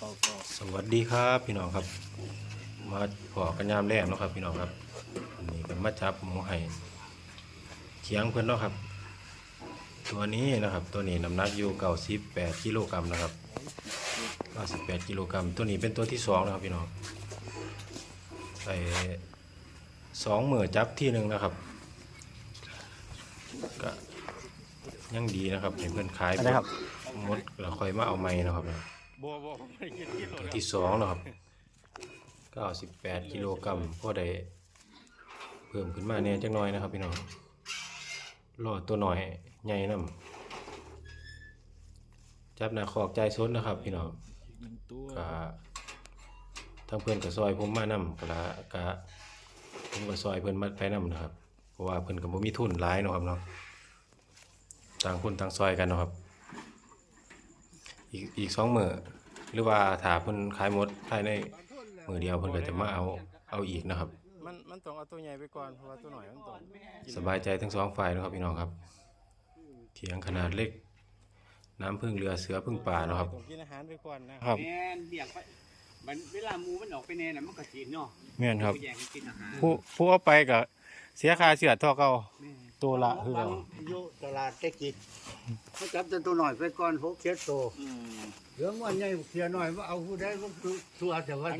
ก็ก็สวัสดีครับพี่น้องครับ มาพอกันยามแรกเนาะครับ พี่น้องครับวันนี้กันมาจับหมูไห่เคียงเพื่อนเนาะครับ ตัวนี้นะครับ ตัวนี้น้ำหนักอยู่เก้าสิบแปดกิโลกรัมนะครับเก้าสิบแปดกิโลกรัมตัวนี้เป็นตัวที่สองนะครับพี่น้องใส่สองมือจับที่หนึ่งนะครับก็ยังดีนะครับเห็นเพื่อนขายอะไรครับหมดเราค่อยมาเอาไม้นะครับ บัวบัวผมไม่กินกิโลตัวที่สองนะครับเก้าสิบแปดกิโลกรัมก็ได้เพิ่มขึ้นมาเนี่ยจังน้อยนะครับพี่น้องรอตัวหน่อยใหญ่น้ำจับหน้าขอกใจซดนะครับ พี่น้องหนึ่งตัวกะทั้งเพื่อนกับซอยผมมานำกะละกะผมกับซอยเพื่อนมาไปนำนะครับ เพราะว่าเพื่อนกับผมมีทุนหลายเนาะครับเนาะต่างคนต่างซอยกันเนาะครับ อีกอีกสองมือ หรือว่าถ้าเพิ่นขายหมดภายในมือเดียวเพิ่นก็จะมาเอาเอาอีกนะครับ มันมันต้องเอาตัวใหญ่ไปก่อนเพราะว่าตัวหน่อยมันต้องกินสบายใจทั้งสองฝ่ายนะครับพี่น้องครับ เถียงขนาดเล็ก น้ำพึ่งเรือเสือพึ่งป่าเนาะครับ ต้องกินอาหารไปก่อนนะครับ แม่นเรียกไปมันเวลาหมูมันออกไปแน่น่ะมันก็สิเนาะแม่นครับ ไปแย่งกันกินอาหารผู้ผู้เอาไปก็เสียค่าเสือเท่าเก่าแม่ ตัวละคือเราอยู่ตลาดได้กินเขาจับแต่ตัวหน่อยไปก่อนหกเจ็ดตัวอืมเหลืองวันใหญ่เสียหน่อยว่าเอาผู้ใดว่าตัวแต่ว่า